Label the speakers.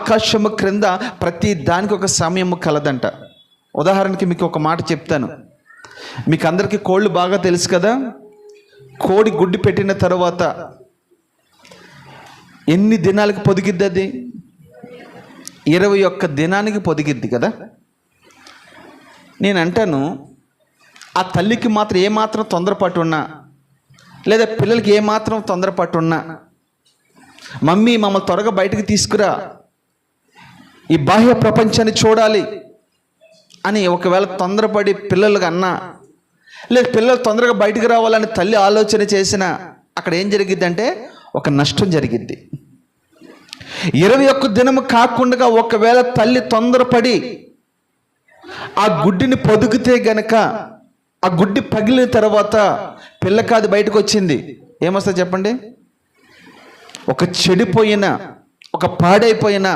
Speaker 1: ఆకాశము క్రింద ప్రతి దానికి ఒక సమయము కలదంట. ఉదాహరణకి మీకు ఒక మాట చెప్తాను. మీకు అందరికీ కోళ్ళు బాగా తెలుసు కదా? కోడి గుడ్డు పెట్టిన తర్వాత ఎన్ని దినాలకు పొదిగిద్ది అది? ఇరవై ఒక్క దినానికి పొదిగిద్ది కదా? నేను అంటాను ఆ తల్లికి మాత్రం ఏమాత్రం తొందరపాటు ఉన్నా లేదా పిల్లలకి ఏమాత్రం తొందరపాటు ఉన్నా మమ్మీ మమ్మల్ని త్వరగా బయటకు తీసుకురా ఈ బాహ్య ప్రపంచాన్ని చూడాలి అని ఒకవేళ తొందరపడి పిల్లలకు అన్నా లేదు పిల్లలు తొందరగా బయటకు రావాలని తల్లి ఆలోచన చేసిన అక్కడ ఏం జరిగిద్దంటే ఒక నష్టం జరిగిద్ది. ఇరవై ఒక్క దినము కాకుండా ఒకవేళ తల్లి తొందరపడి ఆ గుడ్డిని పొదిగితే గనక ఆ గుడ్డి పగిలిన తర్వాత పిల్లకాది బయటకు వచ్చింది ఏమొస్తా చెప్పండి? ఒక చెడిపోయిన ఒక పాడైపోయిన